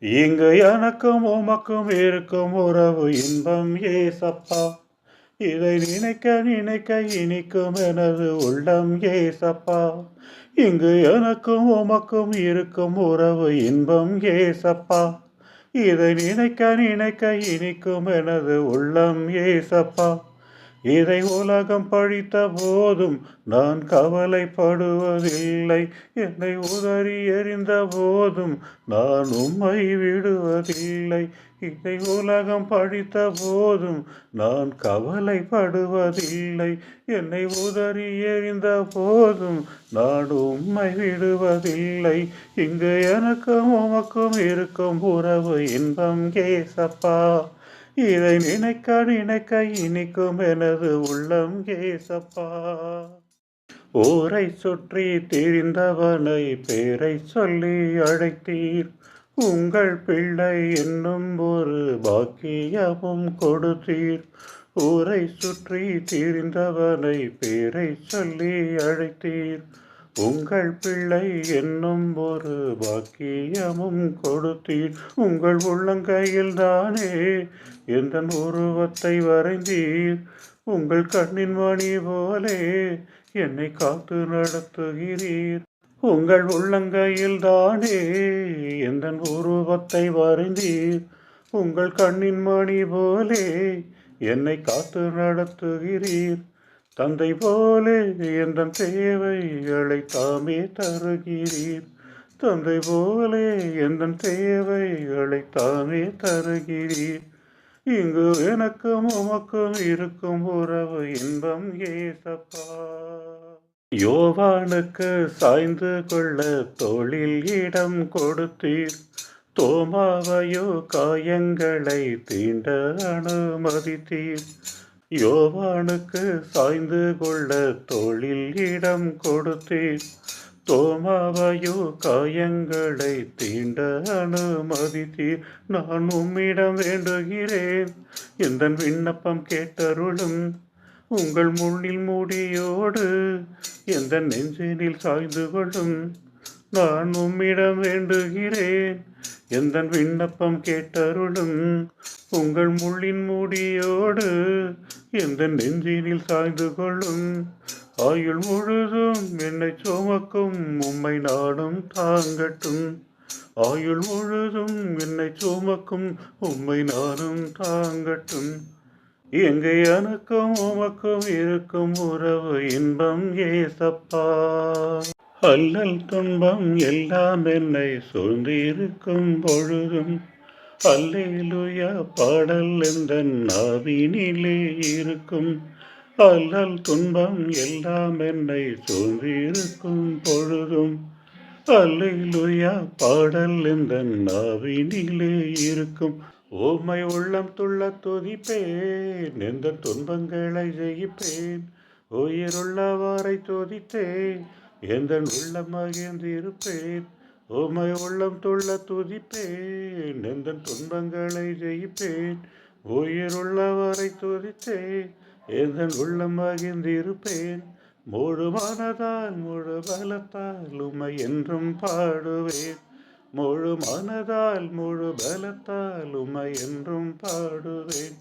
இங்கு எனக்கும் உமக்கும் இருக்கும் உறவு இன்பம் ஏசப்பா. இதை நினைக்க நினைக்க இனிக்கும் எனது உள்ளம் ஏசப்பா. இங்கு எனக்கும் உமக்கும் இருக்கும் உறவு இன்பம் ஏசப்பா. இதை நினைக்க நினைக்க இனிக்கும் எனது உள்ளம் ஏசப்பா. இதை உலகம் பழித்த போதும் நான் கவலைப்படுவதில்லை. என்னை உதறி எறிந்த போதும் நான் உம்மை விடுவதில்லை. இதை உலகம் பழித்த போதும் நான் கவலைப்படுவதில்லை. என்னை உதறி எறிந்த போதும் நான் உம்மை விடுவதில்லை. இங்கு எனக்கும் உமக்கும் இருக்கும் உறவு இன்பம் கேசப்பா இதை நினைக்க நினைக்க இனிக்கும் எனது உள்ளம் கேசப்பா ஊரை சுற்றி திரிந்தவனை பேரை சொல்லி அழைத்தீர். உங்கள் பிள்ளை என்னும் ஒரு பாக்கியமும் கொடுத்தீர். ஊரை சுற்றி திரிந்தவனை பேரை சொல்லி அழைத்தீர். உங்கள் பிள்ளை என்னும் ஒரு பாக்கியமும் கொடுத்தீர். உங்கள் உள்ளங்கையில் தானே எந்த உருவத்தை வரைந்தீர். உங்கள் கண்ணின் மணி போலே என்னை காத்து நடத்துகிறீர். உங்கள் உள்ளங்கையில் தானே எந்த உருவத்தை வரைந்தீர். உங்கள் கண்ணின் மணி போலே என்னை காத்து நடத்துகிறீர். தந்தை போலே எந்த தேவைகளை தாமே தருகிறீர். தந்தை போலே எந்த தேவைகளை தாமே தருகிறீர். இங்கு எனக்கும் உமக்கும் இருக்கும் உறவு இன்பம் ஏசப்பா. யோவானுக்கு சாய்ந்து கொள்ள தொழில் இடம் கொடுத்தீர். தோமாவையோ காயங்களை தீண்ட அனுமதித்தீர். யோவானுக்கு சாய்ந்து கொள்ள தொழில் இடம் கொடுத்தீர் தோமாவையோ காயங்களை தீண்ட அனுமதித்தீர். நான் உம்மிடம் வேண்டுகிறேன். எந்த விண்ணப்பம் கேட்டருளும். உங்கள் முன்னில் மூடியோடு எந்த நெஞ்சினில் சாய்ந்து கொள்ளும். நான் உம்மிடம் வேண்டுகிறேன். எந்த விண்ணப்பம் கேட்டருளும். உங்கள் முள்ளின் மூடியோடு எந்த நெஞ்சினில் சாய்ந்து கொள்ளும்? ஆயுள் முழுதும் என்னை சுமக்கும். உம்மை நாடும் தாங்கட்டும். ஆயுள் முழுதும் என்னை சுமக்கும். உம்மை நானும் தாங்கட்டும். எங்கே எனக்கும் உமக்கும் இருக்கும் உறவு இன்பம் ஏசப்பா. அல்லல் துன்பம் எல்லாம் என்னை சூழ்ந்திருக்கும் பொழுதும் அல்லேலுயா பாடல் எந்த நாவினிலே இருக்கும். அல்லல் துன்பம் எல்லாம் என்னை சூழ்ந்திருக்கும் பொழுதும். அல்லேலுயா பாடல் எந்த நாவினிலே இருக்கும். ஓமை உள்ளம் துள்ள துதிப்பேன் எந்த துன்பங்களை ஜெயிப்பேன். உயிருள்ளவாரை துதித்தேன் எந்த உள்ளம் மகிழ்ந்திருப்பேன். உமை உள்ளம் துள்ள துதிப்பேன் எந்த துன்பங்களை ஜெயிப்பேன் உயிருள்ளவரை துதித்தேன் எந்த உள்ளம் மகிழ்ந்திருப்பேன். முழு மனதால் முழு பலத்தால் உமை என்றும் பாடுவேன். முழு மனதால் முழு பலத்தால் உமை என்றும் பாடுவேன்.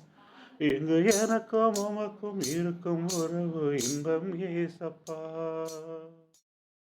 இங்கு எனக்கும் உமக்கும் இருக்கும் உறவு இன்பம் ஏசப்பா.